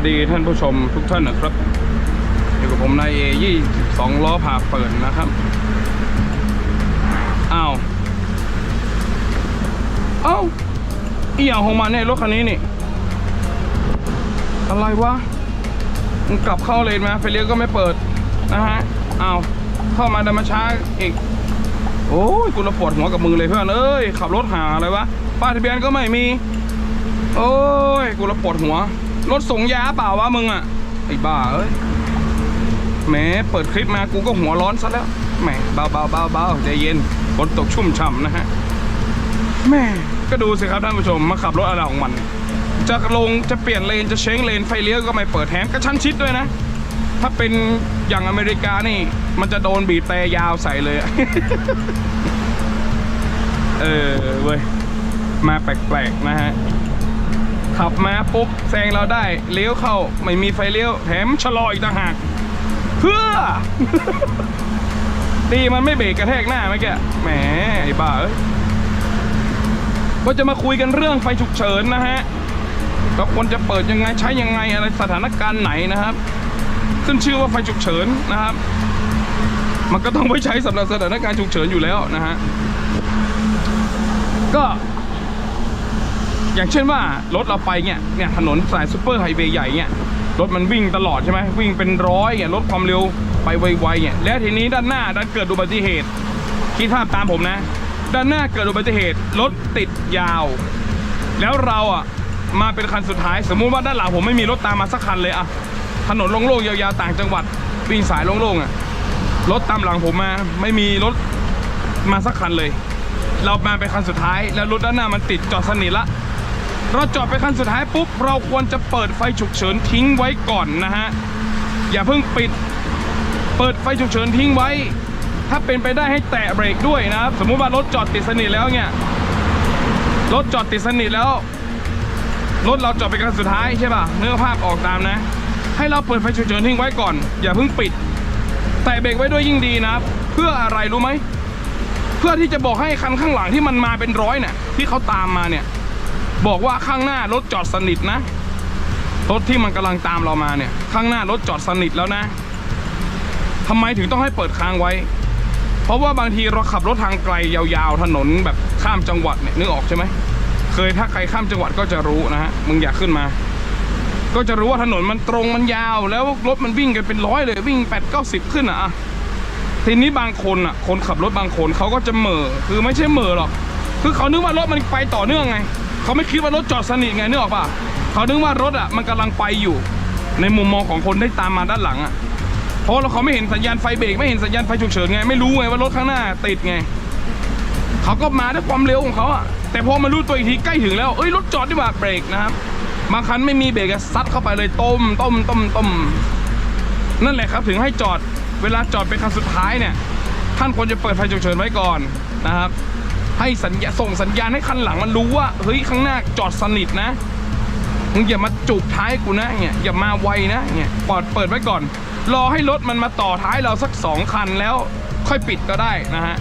สวัสดีท่านผู้ชมทุกท่านนะครับอยู่กับผมนายเอยี่สองล้อผ่าเปิดนะครับ อ้าวเอ้าอีอย่างของมันเนี่ยรถคันนี้นี่ อะไรวะมันกลับเข้าเลนมาไฟเลี้ยวก็ไม่เปิดนะฮะอ้าวเข้ามาดันมาช้าอีก โอ้ยกูระปวดหัวกับมึงเลยเพื่อนเอ้ยขับรถหาอะไรวะป้ายทะเบียนก็ไม่มี โอ้ยกูระปวดหัว รถส่งยาเปล่าวะมึงอะไอ้บ้าเอ้ยแหมเปิดคลิปมากูก็หัวร้อนซะแล้วแหมเบาเบาเบาเบาใจเย็นฝนตกชุ่มฉ่ำนะฮะแม่ก็ดูสิครับท่านผู้ชมมาขับรถอะไรของมัน จะลงจะเปลี่ยนเลนจะเช้งเลนไฟเลี้ยวก็ไม่เปิดแถมกระชั้นชิดด้วยนะ ถ้าเป็นอย่างอเมริกานี่ มันจะโดนบีบแต่ยาวใส่เลย เออเว้ยมาแปลกๆนะฮะ ขับมาปุ๊บแซงเราได้เลี้ยวเข้าไม่มีไฟเลี้ยวแถมชะลออีกต่างหากเพื่อดีมันไม่เบรกกระแทกหน้าเมื่อกี้แหมไอ้บ้าเอ้ยก็จะมาคุยกันเรื่องไฟฉุกเฉินนะฮะก็ควรจะเปิดยังไงใช้ยังไงอะไรสถานการณ์ไหนนะครับ ขึ้นชื่อว่าไฟฉุกเฉินนะครับ มันก็ต้องไว้ใช้สำหรับสถานการณ์ฉุกเฉินอยู่แล้วนะฮะก็ อย่างเช่นว่ารถเราไปเนี่ยเนี่ยถนนสายซูเปอร์ไฮเวย์ใหญ่เนี่ยรถมันวิ่งตลอดใช่ไหมวิ่งเป็นร้อยเนี่ยรถความเร็วไปไวๆเนี่ยและทีนี้ด้านหน้าดันเกิดอุบัติเหตุ คิดภาพตามผมนะ ด้านหน้าเกิดอุบัติเหตุรถติดยาว แล้วเราอะมาเป็นคันสุดท้าย สมมุติว่าด้านหลังผมไม่มีรถตามมาสักคันเลยอะถนนโล่งๆยาวๆต่างจังหวัดวิ่งสายโล่งๆอะรถตามหลังผมมาไม่มีรถมาสักคันเลย เรามาเป็นคันสุดท้าย แล้วรถด้านหน้ามันติดจอดสนิทละ เราจอดไปคันสุดท้ายปุ๊บ เราควรจะเปิดไฟฉุกเฉินทิ้งไว้ก่อนนะฮะ อย่าเพิ่งปิด เปิดไฟฉุกเฉินทิ้งไว้ ถ้าเป็นไปได้ให้แตะเบรกด้วยนะครับ สมมุติว่ารถจอดติดสนิทแล้วเนี่ย รถจอดติดสนิทแล้ว รถเราจอดไปคันสุดท้ายใช่ป่ะ เนื้อภาพออกตามนะ ให้เราเปิดไฟฉุกเฉินทิ้งไว้ก่อน อย่าเพิ่งปิด แตะเบรกไว้ด้วยยิ่งดีนะครับ เพื่ออะไรรู้ไหม เพื่อที่จะบอกให้คันข้างหลังที่มันมาเป็นร้อยเนี่ย ที่เขาตามมาเนี่ย บอกว่าข้างหน้ารถจอดสนิทนะ รถที่มันกำลังตามเรามาเนี่ย ข้างหน้ารถจอดสนิทแล้วนะทำไมถึงต้องให้เปิดค้างไว้ เพราะว่าบางทีเราขับรถทางไกลยาวๆถนนแบบข้ามจังหวัดเนี่ยนึกออกใช่ไหมเคยถ้าใครข้ามจังหวัดก็จะรู้นะฮะมึงอยากขึ้นมา ก็จะรู้ว่าถนนมันตรงมันยาว แล้วรถมันวิ่งกันเป็นร้อยเลยวิ่งแปดเก้าสิบขึ้นอะทีนี้บางคนอะ คนขับรถบางคนเขาก็จะเหม่อคือไม่ใช่เหม่อหรอก คือเขานึกว่ารถมันไปต่อเนื่องไง เขาไม่คิดว่ารถจอดสนิทไงนึกออกป่ะเขานึกว่ารถอะมันกำลังไปอยู่ ในมุมมองของคนที่ตามมาด้านหลังอะเพราะเราเขาไม่เห็นสัญญาณไฟเบรกไม่เห็นสัญญาณไฟฉุกเฉินไงไม่รู้ไงว่ารถข้างหน้าติดไงเขาก็มาด้วยความเร็วของเขาอะแต่พอมารู้ตัวอีกทีใกล้ถึงแล้วเอ้ยรถจอดดีกว่าเบรกนะครับบางคันไม่มีเบรกซัดเข้าไปเลยต้มต้มต้มต้มนั่นแหละครับถึงให้จอดเวลาจอดเป็นคันสุดท้ายเนี่ย ท่านควรจะเปิดไฟฉุกเฉินไว้ก่อนนะครับ ให้สัญญาส่งสัญญาณให้คันหลังมันรู้ว่าเฮ้ยข้างหน้าจอดสนิทนะมึงอย่ามาจูบท้ายกูนะเนี่ยอย่ามาไวนะเนี่ยปอดเปิดไว้ก่อน รอให้รถมันมาต่อท้ายเราสักสองคันแล้วค่อยปิดก็ได้นะฮะ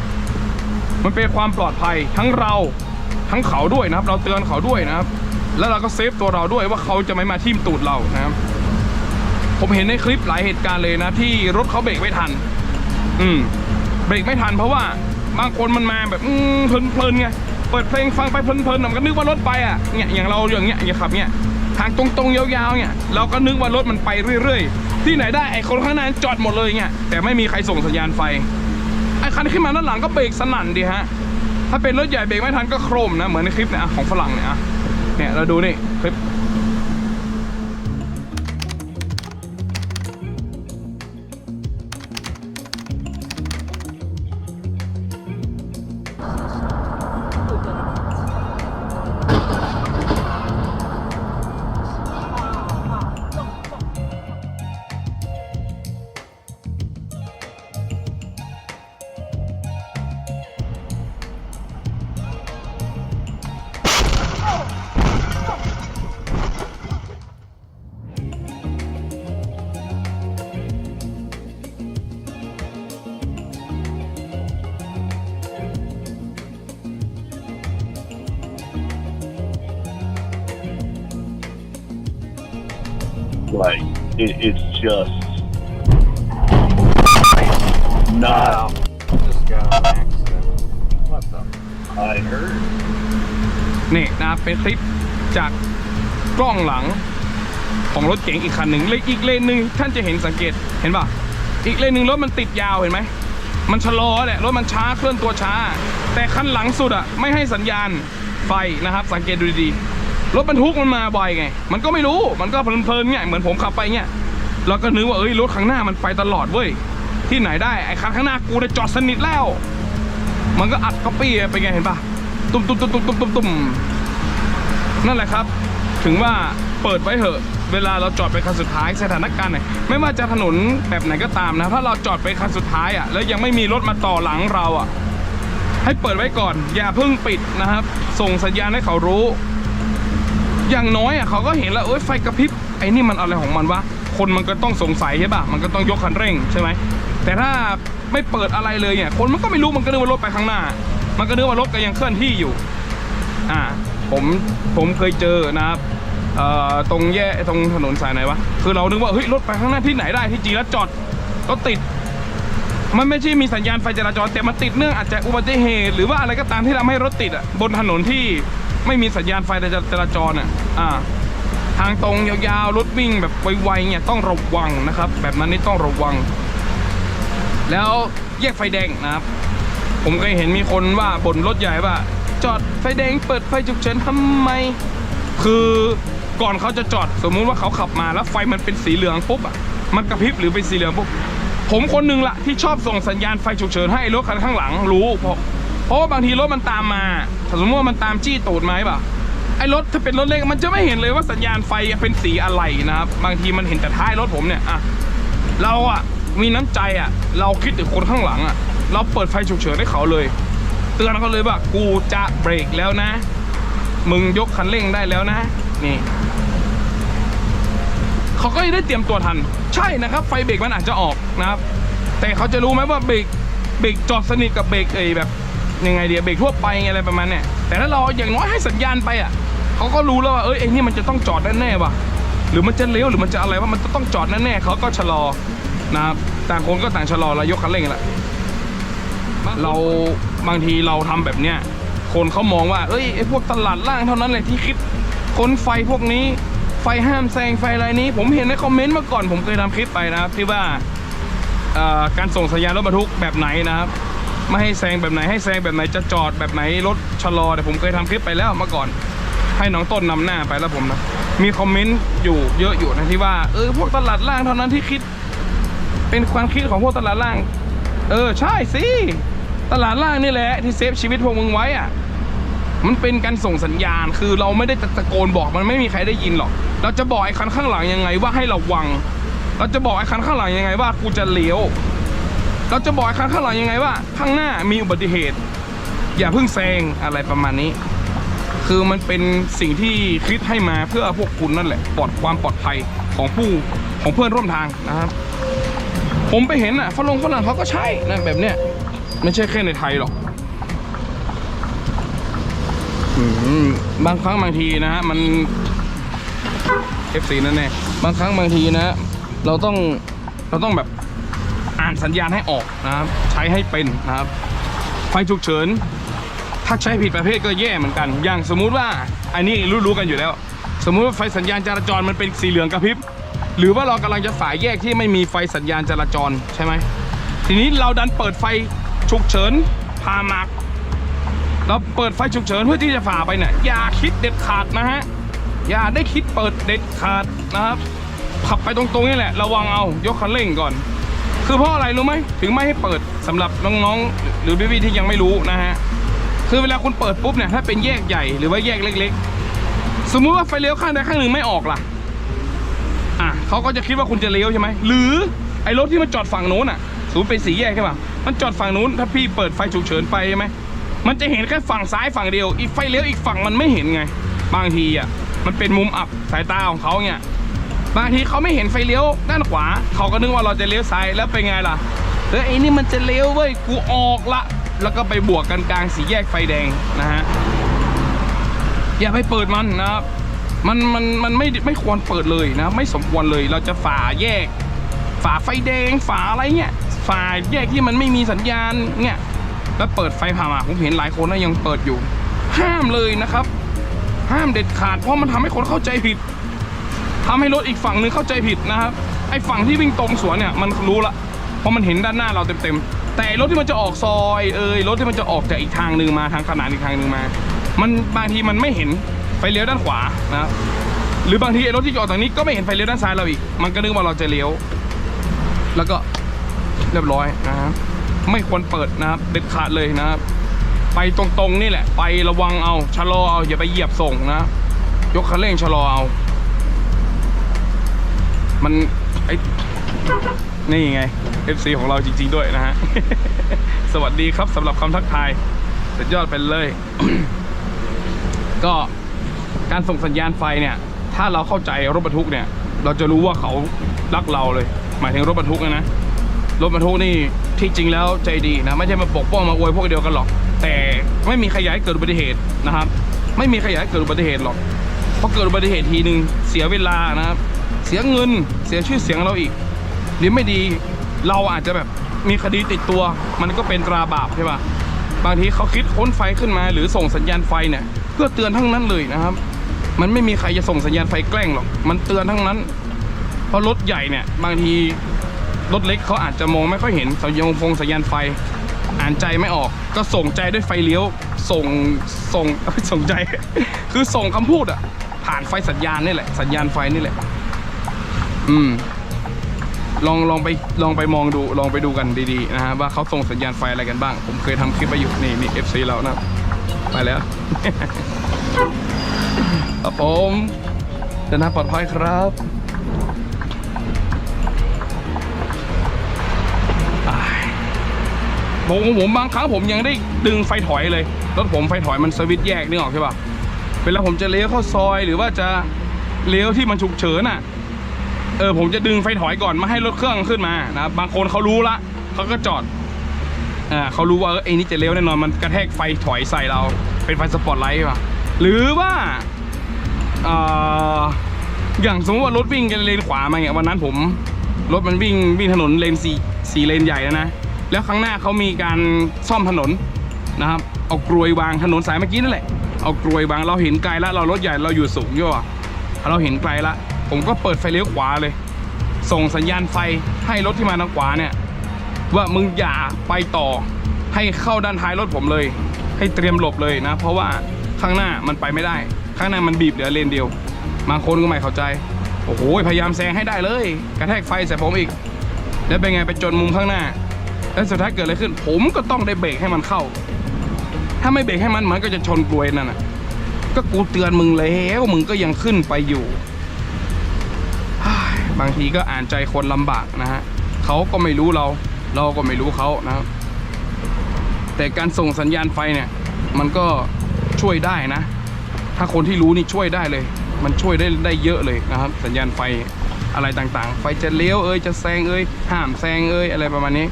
มันเป็นความปลอดภัยทั้งเราทั้งเขาด้วยนะครับ เราเตือนเขาด้วยนะครับ แล้วเราก็เซฟตัวเราด้วยว่าเขาจะไม่มาทิ่มตูดเรานะครับ ผมเห็นในคลิปหลายเหตุการณ์เลยนะ ที่รถเขาเบรกไม่ทัน อืมเบรกไม่ทันเพราะว่า บางคนมันมาแบบเพลินๆไงเปิดเพลงฟังไปเพลินๆน่ะมันก็นึกว่ารถไปอะเนี่ยอย่างเราอย่างเงี้ยอย่างขับเนี่ยทางตรงๆยาวๆเนี่ยเราก็นึกว่ารถมันไปเรื่อย ๆ ที่ไหนได้ไอ้คนข้างหน้าจอดหมดเลยเนี่ยแต่ไม่มีใครส่งสัญญาณไฟไอ้คันขึ้นมาด้านหลังก็เบรกสนั่นดีฮะถ้าเป็นรถใหญ่เบรกไม่ทันก็โครมนะเหมือนในคลิปเนี่ยอะของฝรั่งเนี่ยเนี่ยเราดูนี่คลิป it, it's just not. Just got an accident. What the? I heard. นี่นะเป็นคลิปจากกล้องหลังของรถเก๋งอีกคันหนึ่งเลยอีกเลนหนึ่งท่านจะเห็นสังเกตเห็นป่ะอีกเลนหนึ่งรถมันติดยาวเห็นไหมมันชะลอแหละรถมันช้าเคลื่อนตัวช้า แต่คันหลังสุดอะไม่ให้สัญญาณไฟนะครับ สังเกตดูดีๆ รถบรรทุกมันมาบ่อยไง มันก็ไม่รู้ มันก็เพลินๆเงี้ยเหมือนผมขับไปเงี้ยเราก็นึกว่าเอ้ยรถข้างหน้ามันไปตลอดเว้ย ที่ไหนได้ไอ้คันข้างหน้ากูได้จอดสนิทแล้ว มันก็อัดก๊อปปี้ไปไงเห็นปะตุ้มตุ้มตุ้มตุ้มตุ้มตุ้มตุ้มนั่นแหละครับ ถึงว่าเปิดไว้เถอะ เวลาเราจอดไปคันสุดท้ายสถานการณ์ไหนไม่ว่าจะถนนแบบไหนก็ตามนะ ถ้าเราจอดไปคันสุดท้ายอะ แล้วยังไม่มีรถมาต่อหลังเราอะ ให้เปิดไว้ก่อน อย่าเพิ่งปิดนะครับ ส่งสัญญาณให้เขารู้ อย่างน้อยอะเขาก็เห็นแล้วเอ้ยไฟกระพริบไอ้นี่มันอะไรของมันวะคนมันก็ต้องสงสัยใช่ป่ะมันก็ต้องยกคันเร่งใช่ไหมแต่ถ้าไม่เปิดอะไรเลยเนี่ยคนมันก็ไม่รู้มันก็นึกว่ารถไปข้างหน้า มันก็นึกว่ารถก็ยังเคลื่อนที่อยู่อ่าผมผมเคยเจอนะครับเอ่อตรงแยกตรงถนนสายไหนวะคือเรานึกว่าเฮ้ยรถไปข้างหน้าที่ไหนได้ที่จริงแล้วจอดก็ติด มันไม่ใช่มีสัญญาณไฟจราจรแต่มันติดเนื่องอาจจะอุบัติเหตุหรือว่าอะไรก็ตามที่ทำให้รถติดอะบนถนนที่ ไม่มีสัญญาณไฟจราจรอะอ่าทางตรงยาวๆรถวิ่งแบบไวๆเนี่ยต้องระวังนะครับ แบบนั้นนี่ต้องระวัง แล้วแยกไฟแดงนะครับ ผมเคยเห็นมีคนว่าบนรถใหญ่ว่า จอดไฟแดงเปิดไฟฉุกเฉินทำไม คือก่อนเขาจะจอดสมมุติว่าเขาขับมาแล้วไฟมันเป็นสีเหลืองปุ๊บอะมันกระพริบหรือเป็นสีเหลืองปุ๊บผมคนหนึ่งละที่ชอบส่งสัญญาณไฟฉุกเฉินให้รถคันข้างหลังรู้เพราะ เพราะบางทีรถมันตามมาถ้าสมมติว่ามันตามจี้ตูดมาใช่ปะไอ้รถถ้าเป็นรถเล็กมันจะไม่เห็นเลยว่าสัญญาณไฟเป็นสีอะไรนะครับ บางทีมันเห็นแต่ท้ายรถผมเนี่ยอะเราอะมีน้ำใจอะเราคิดถึงคนข้างหลังอะเราเปิดไฟฉุกเฉินให้เขาเลย เตือนเขาเลยว่ากูจะเบรกแล้วนะ มึงยกคันเร่งได้แล้วนะ นี่เขาก็จะได้เตรียมตัวทัน ใช่นะครับ ไฟเบรกมันอาจจะออกนะครับ แต่เขาจะรู้ไหมว่าเบรกเบรกจอดสนิทกับเบรกเอยแบบ ยังไงเดียเบรกทั่วไปไงอะไรประมาณเนี้ยแต่ถ้าเราอย่างน้อยให้สัญญาณไปอะเขาก็รู้แล้วว่าเอ้ยไอ้นี่มันจะต้องจอดแน่ๆว่ะ หรือมันจะเลี้ยวหรือมันจะอะไรว่ามันจะต้องจอดแน่ๆเขาก็ชะลอนะครับต่างคนก็ต่างชะลอแล้วยกคันเร่งแหละเราบางทีเราทำแบบเนี้ยคนเขามองว่าเอ้ยไอ้พวกตลาดล่างเท่านั้นแหละที่คิดคนไฟพวกนี้ไฟห้ามแซงไฟอะไรนี้ ผมเห็นในคอมเมนต์เมื่อก่อนผมเคยทำคลิปไปนะครับที่ว่าเอ่อการส่งสัญญาณรถบรรทุกแบบไหนนะครับ ไม่ให้แซงแบบไหนให้แซงแบบไหนจะจอดแบบไหนรถชะลอแต่ผมเคยทำคลิปไปแล้วเมื่อก่อน ให้น้องต้นนำหน้าไปแล้วผมนะมีคอมเมนต์อยู่เยอะอยู่นะที่ว่าเออพวกตลาดล่างเท่านั้นที่คิด เป็นความคิดของพวกตลาดล่าง เออใช่สิตลาดล่างนี่แหละที่เซฟชีวิตพวกมึงไว้อะมันเป็นการส่งสัญญาณคือเราไม่ได้ตะโกนบอกมันไม่มีใครได้ยินหรอก เราจะบอกไอ้คันข้างหลังยังไงว่าให้ระวัง เราจะบอกไอ้คันข้างหลังยังไงว่ากูจะเลี้ยว เราจะบอกไอ้คันข้างหลังยังไงว่า ข้างหน้ามีอุบัติเหตุ อย่าเพิ่งแซงอะไรประมาณนี้ คือมันเป็นสิ่งที่คิดให้มาเพื่อพวกคุณนั่นแหละปลอดความปลอดภัยของผู้ของเพื่อนร่วมทางนะครับ ผมไปเห็นอะฝรั่งฝรั่งเขาก็ใช้นะแบบเนี้ยไม่ใช่แค่ในไทยหรอกบางครั้งบางทีนะฮะมัน FC นั่นแน่บางครั้งบางทีนะ เราต้องเราต้องแบบานสัญญาณให้ออกนะครับ ใช้ให้เป็นนะครับ ไฟฉุกเฉิน ถ้าใช้ผิดประเภทก็แย่เหมือนกัน อย่างสมมุติว่าอันนี้รู้ๆกันอยู่แล้ว สมมุติว่าไฟสัญญาณจราจรมันเป็นสีเหลืองกระพริบ หรือว่าเรากำลังจะฝ่ายแยกที่ไม่มีไฟสัญญาณจราจรใช่ไหม ทีนี้เราดันเปิดไฟฉุกเฉินพามากเราเปิดไฟฉุกเฉินเพื่อที่จะฝ่าไปเนี่ยอย่าคิดเด็ดขาดนะฮะอย่าได้คิดเปิดเด็ดขาดนะครับขับไปตรงๆนี่แหละ ระวังเอายกคันเร่งก่อน คือเพราะอะไรรู้ไหมถึงไม่ให้เปิดสำหรับน้องๆ หรือพี่ๆที่ยังไม่รู้นะฮะคือเวลาคุณเปิดปุ๊บเนี่ยถ้าเป็นแยกใหญ่หรือว่าแยกเล็ก ๆ สมมุติว่าไฟเลี้ยวข้างใดข้างหนึ่งไม่ออกล่ะอะเขาก็จะคิดว่าคุณจะเลี้ยวใช่ไหมหรือไอ้รถที่มันจอดฝั่งนู้นอะสมมติเป็นสีแยกใช่ป่ะมันจอดฝั่งนู้นถ้าพี่เปิดไฟฉุกเฉินไปใช่ไหมมันจะเห็นแค่ฝั่งซ้ายฝั่งเดียวอีกไฟเลี้ยวอีกฝั่งมันไม่เห็นไง บางทีอะมันเป็นมุมอับสายตาของเขาเนี่ย บางทีเขาไม่เห็นไฟเลี้ยวด้านขวา เขาก็นึกว่าเราจะเลี้ยวซ้ายแล้วเป็นไงล่ะเออไอ้นี่มันจะเลี้ยวเว้ยกูออกละ แล้วก็ไปบวกกันกลางสีแยกไฟแดงนะฮะอย่าไปเปิดมันนะครับมันมันมันไม่ไม่ควรเปิดเลยนะ ไม่สมควรเลยเราจะฝ่าแยก ฝ่าไฟแดงฝ่าอะไรเงี้ยฝ่าแยกที่มันไม่มีสัญญาณเนี่ยแล้วเปิดไฟผ่ามาผมเห็นหลายคนนะยังเปิดอยู่ ห้ามเลยนะครับ ห้ามเด็ดขาดเพราะมันทำให้คนเข้าใจผิด ทำให้รถอีกฝั่งหนึงเข้าใจผิดนะครับ ไอ้ฝั่งที่วิ่งตรงสวนเนี่ยมันรู้ละ เพราะมันเห็นด้านหน้าเราเต็มๆ แต่รถที่มันจะออกซอยเอยรถที่มันจะออกจากอีกทางหนึ่งมาทางขนานอีกทางหนึ่งมา มันบางทีมันไม่เห็นไฟเลี้ยวด้านขวานะหรือบางทีไอ้รถที่จะออกทางนี้ก็ไม่เห็นไฟเลี้ยวด้านซ้ายเราอีก มันก็นึกว่าเราจะเลี้ยว แล้วก็เรียบร้อยนะครับไม่ควรเปิดนะครับเด็ดขาดเลยนะครับ ไปตรงๆนี่แหละ ไประวังเอาชะลอเอาอย่าไปเหยียบส่งนะ ยกคันเร่งชะลอเอา มันไอนี่ไง FC ของเราจริง ๆ ด้วยนะฮะ สวัสดีครับสำหรับคำทักทายสุดยอดไปเลย ก็การส่งสัญญาณไฟเนี่ย ถ้าเราเข้าใจรถบรรทุกเนี่ย เราจะรู้ว่าเขารักเราเลย หมายถึงรถบรรทุกนะรถบรรทุกนี่ที่จริงแล้วใจดีนะ ไม่ใช่มาปกป้องมาอวยพวกเดียวกันหรอก แต่ไม่มีใครอยากให้เกิดอุบัติเหตุนะครับ ไม่มีใครอยากให้เกิดอุบัติเหตุหรอกเพราะเกิดอุบัติเหตุทีหนึ่งเสียเวลานะครับ เสียเงินเสียชื่อเสียงเราอีก หรือไม่ดีเราอาจจะแบบมีคดีติดตัว มันก็เป็นตราบาปใช่ปะบางทีเขาคิดค้นไฟขึ้นมา หรือส่งสัญญาณไฟเนี่ยเพื่อเตือนทั้งนั้นเลยนะครับ มันไม่มีใครจะส่งสัญญาณไฟแกล้งหรอกมันเตือนทั้งนั้น เพราะรถใหญ่เนี่ยบางทีรถเล็กเขาอาจจะมองไม่ค่อยเห็นสัญญาณฟงสัญญาณไฟ อ่านใจไม่ออก ก็ส่งใจด้วยไฟเลี้ยว ส่งส่งส่งใจ คือส่งคำพูดอะผ่านไฟสัญญาณนี่แหละสัญญาณไฟนี่แหละ อืม ลองลองไปลองไปมองดูลองไปดูกันดีๆนะฮะว่าเขาส่งสัญญาณไฟอะไรกันบ้าง ผมเคยทำคลิปไปอยู่นี่นี่เอฟซีเรานะไปแล้ว ครับผมเดินทางปลอดภัยครับอ้ายผมผมบางครั้งผมยังได้ดึงไฟถอยเลยรถผมไฟถอยมันสวิตช์แยกนึกออกใช่ปะเวลาผมจะเลี้ยวเข้าซอยหรือว่าจะเลี้ยวที่มันฉุกเฉินอะ เออผมจะดึงไฟถอยก่อนมาให้รถเครื่องขึ้นมานะครับบางคนเขารู้ละเขาก็จอดอ่าเขารู้ว่าเออไอ้นี่จะเลี้ยวแน่นอนมันกระแทกไฟถอยใส่เราเป็นไฟสปอตไลท์ป่ะหรือว่าอ่าอย่างสมมติว่ารถวิ่งกันเลนขวามาเนี่ยวันนั้นผมรถมันวิ่งวิ่งถนนเลนสี่สี่เลนใหญ่แล้วนะแล้วข้างหน้าเขามีการซ่อมถนนนะครับเอากรวยวางถนนสายเมื่อกี้นั่นแหละเอากรวยวางเราเห็นไกลล้วเรารถใหญ่เราอยู่สูงยู่อะเราเห็นไกลละ ผมก็เปิดไฟเลี้ยวขวาเลย ส่งสัญญาณไฟให้รถที่มาทางขวาเนี่ย ว่ามึงอย่าไปต่อ ให้เข้าด้านท้ายรถผมเลย ให้เตรียมหลบเลยนะ เพราะว่าข้างหน้ามันไปไม่ได้ ข้างหน้ามันบีบเหลือเลนเดียวบางคนก็ไม่เข้าใจโอ้โหพยายามแซงให้ได้เลย กระแทกไฟใส่ผมอีก แล้วเป็นไงไปจนมุมข้างหน้า แล้วสุดท้ายเกิดอะไรขึ้น ผมก็ต้องได้เบรกให้มันเข้า ถ้าไม่เบรกให้มันมันก็จะชนกลวยนั่นน่ะก็กูเตือนมึงแล้วมึงก็ยังขึ้นไปอยู่ บางทีก็อ่านใจคนลำบากนะฮะเขาก็ไม่รู้เรา เราก็ไม่รู้เขานะครับแต่การส่งสัญญาณไฟเนี่ย มันก็ช่วยได้นะ ถ้าคนที่รู้นี่ช่วยได้เลย มันช่วยได้ได้เยอะเลยนะครับ สัญญาณไฟอะไรต่างๆ ไฟจะเลี้ยวเอ้ยจะแซงเอ้ยห้ามแซงเอ้ยอะไรประมาณนี้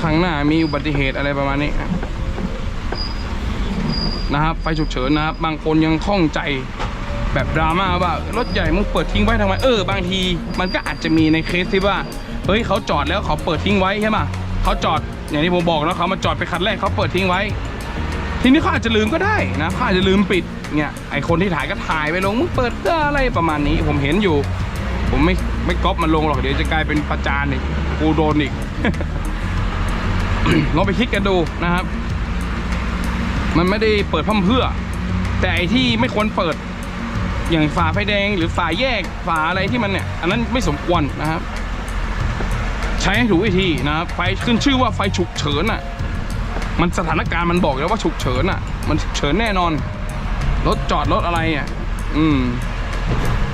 ข้างหน้ามีอุบัติเหตุอะไรประมาณนี้นะครับ ไฟฉุกเฉินนะครับ บางคนยังข้องใจ แบบดราม่าว่ารถใหญ่มึงเปิดทิ้งไว้ทำไมเออบางที มันก็อาจจะมีในเคสที่ว่าเฮ้ยเขาจอดแล้วเขาเปิดทิ้งไว้ใช่ไหมเขาจอดอย่างที่ผมบอกแล้วเขามาจอดไปคันแรกเขาเปิดทิ้งไว้ ทีนี้เขาอาจจะลืมก็ได้นะเขาอาจจะลืมปิดเนี่ยไอคนที่ถ่ายก็ถ่ายไปลงมึงเปิดเพื่ออะไรประมาณนี้ผมเห็นอยู่ ผมไม่ไม่ก๊อปมันลงหรอกเดี๋ยวจะกลายเป็นประจานอีกกูโดนอีกลองไปคิดกันดูนะครับ มันไม่ได้เปิดพร่ำเพื่อ แต่ไอที่ไม่ควรเปิด อย่างฝาไฟแดงหรือฝาแยกฝาอะไรที่มันเนี่ยอันนั้นไม่สมควรนะครับ ใช้ให้ถูกวิธีนะครับไฟขึ้นชื่อว่าไฟฉุกเฉินอะ มันสถานการณ์มันบอกแล้วว่าฉุกเฉินอะ มันฉุกเฉินแน่นอนรถจอดรถอะไรอะ อืม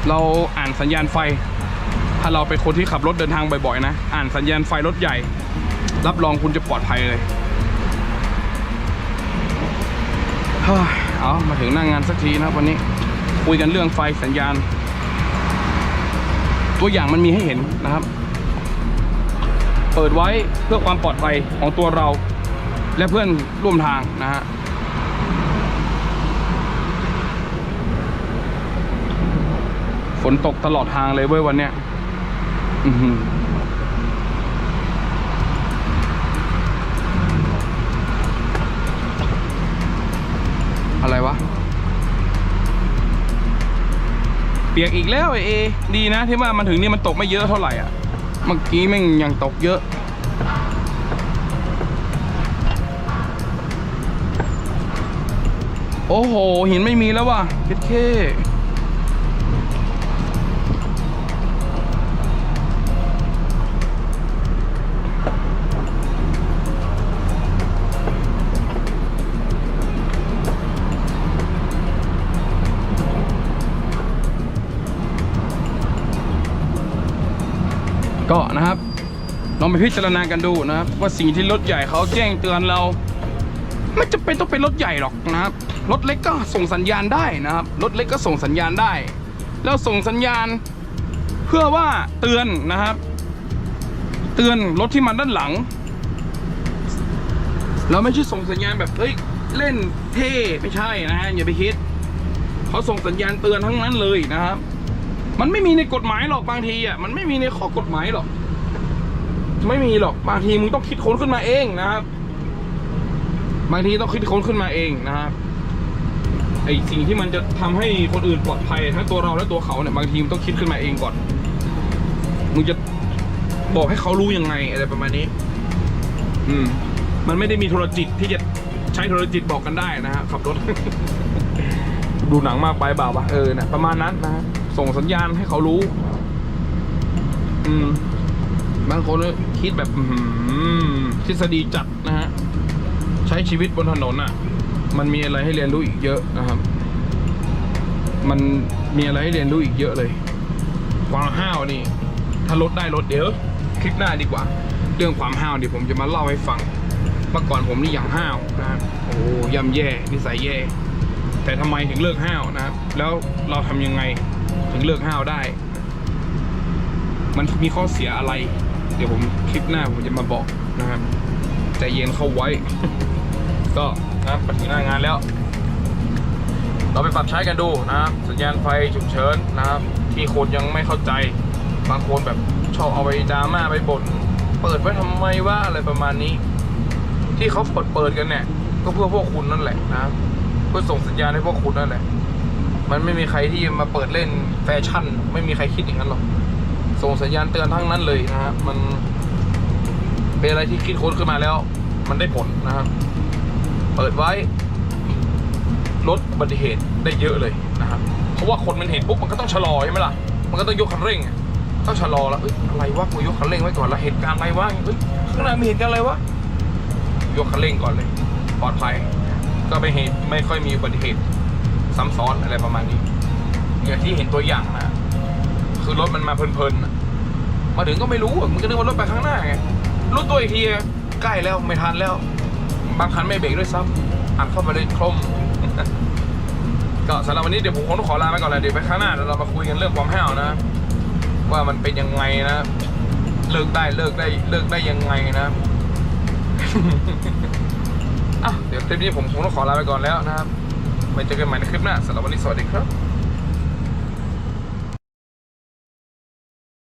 เราอ่านสัญญาณไฟ ถ้าเราเป็นคนที่ขับรถเดินทางบ่อยๆนะอ่านสัญญาณไฟรถใหญ่ รับรองคุณจะปลอดภัยเลยเอามาถึงหน้างงานสักทีนะวันนี้ คุยกันเรื่องไฟสัญญาณ ตัวอย่างมันมีให้เห็นนะครับ เปิดไว้เพื่อความปลอดภัยของตัวเรา และเพื่อนร่วมทางนะฮะฝนตกตลอดทางเลยเว้ยวันเนี้ยอือ เปียกอีกแล้วไอเอ ดีนะที่ว่ามันถึงนี่มันตกไม่เยอะเท่าไหร่อะ เมื่อกี้แม่งยังตกเยอะโอ้โหหินไม่มีแล้วว่ะเพชรเค ก็นะครับลองไปพิจารณากันดูนะครับ ว่าสิ่งที่รถใหญ่เขาแจ้งเตือนเรา ไม่จำเป็นต้องเป็นรถใหญ่หรอกนะครับรถเล็กก็ส่งสัญญาณได้นะครับรถเล็กก็ส่งสัญญาณได้ แล้วส่งสัญญาณ เพื่อว่าเตือนนะครับ เตือนรถที่มาด้านหลัง เราไม่ใช่ส่งสัญญาณแบบเฮ้ยเล่นเท่ไม่ใช่นะฮะอย่าไปคิดเขาส่งสัญญาณเตือนทั้งนั้นเลยนะครับ มันไม่มีในกฎหมายหรอกบางทีอะมันไม่มีในข้อกฎหมายหรอก ไม่มีหรอกบางทีมึงต้องคิดค้นขึ้นมาเองนะครับบางทีต้องคิดค้นขึ้นมาเองนะครับไอสิ่งที่มันจะทำให้คนอื่นปลอดภัยทั้งตัวเราและตัวเขาเนี่ยบางทีมันต้องคิดขึ้นมาเองก่อนมึงจะบอกให้เขารู้ยังไงอะไรประมาณนี้ อืม มันไม่ได้มีโทรจิตที่จะใช้โทรจิตบอกกันได้นะฮะขับรถ ดูหนังมากไปเปล่าวะเออนะประมาณนั้นนะฮะ ส่งสัญญาณให้เขารู้ อืม บางคนคิดแบบอื้อหือทฤษฎีจัดนะฮะ ใช้ชีวิตบนถนนอะ มันมีอะไรให้เรียนรู้อีกเยอะนะครับ มันมีอะไรให้เรียนรู้อีกเยอะเลยความห้าวนี่ ถ้าลดได้ลดเดี๋ยวคลิปหน้าดีกว่า เรื่องความห้าวเดี๋ยวผมจะมาเล่าให้ฟังเมื่อก่อนผมนี่อย่างห้าวนะโอ้ย่ำแย่นิสัยแย่ แต่ทำไมถึงเลิกห้าวนะครับแล้วเราทำยังไง ถึงเลิกห้าวได้ มันมีข้อเสียอะไร เดี๋ยวผมคลิปหน้าผมจะมาบอกนะครับใจเย็นเข้าไว้ ก็นะครับมาถึงหน้างานแล้ว เราไปปรับใช้กันดูนะครับสัญญาณไฟฉุกเฉินนะครับที่คนยังไม่เข้าใจบางคนแบบชอบเอาไปดราม่าไปบ่นเปิดไว้ทำไมว่าอะไรประมาณนี้ ที่เขาเปิดเปิดกันเนี่ย ก็เพื่อพวกคุณนั่นแหละนะครับเพื่อส่งสัญญาณให้พวกคุณนั่นแหละ มันไม่มีใครที่มาเปิดเล่นแฟชั่น ไม่มีใครคิดอย่างนั้นหรอก ส่งสัญญาณเตือนทั้งนั้นเลยนะครับมันเป็นอะไรที่คิดค้นขึ้นมาแล้ว มันได้ผลนะครับ เปิดไว้ลดอุบัติเหตุได้เยอะเลยนะครับเพราะว่าคนมันเห็นปุ๊บมันก็ต้องชะลอใช่ไหมล่ะ มันก็ต้องยกคันเร่ง ต้องชะลอแล้วเอ้ยอะไรวะกูยกคันเร่งไว้ก่อนแล้วเหตุการณ์อะไรวะเฮ้ยข้างหน้ามีเหตุการณ์อะไรวะ ยกคันเร่งก่อนเลย ปลอดภัย ก็ไม่เหตุไม่ค่อยมีอุบัติเหตุ ซ้ำซ้อนอะไรประมาณนี้อย่างที่เห็นตัวอย่างนะคือรถมันมาเพลินๆมาถึงก็ไม่รู้มันก็นึกว่ารถไปข้างหน้าไงรู้ตัวอีกทีใกล้แล้วไม่ทันแล้ว บางคันไม่เบรกด้วยซ้ำอัดเข้าไปเลยคลมก็สำหรับวันนี้เดี๋ยวผมคงต้องขอลาไปก่อนเลยเดี๋ยวไปข้างหน้าเรามาคุยกันเรื่องความห้าวนะ ว่ามันเป็นยังไงนะ เลิกได้เลิกได้เลิกได้ยังไงนะอะเดี๋ยวคลิปนี้ผมคงต้องขอลาไปก่อนแล้วนะครับ ไว้เจอกันใหม่ในคลิปหน้าสำหรับวันนี้สวัสดีครับ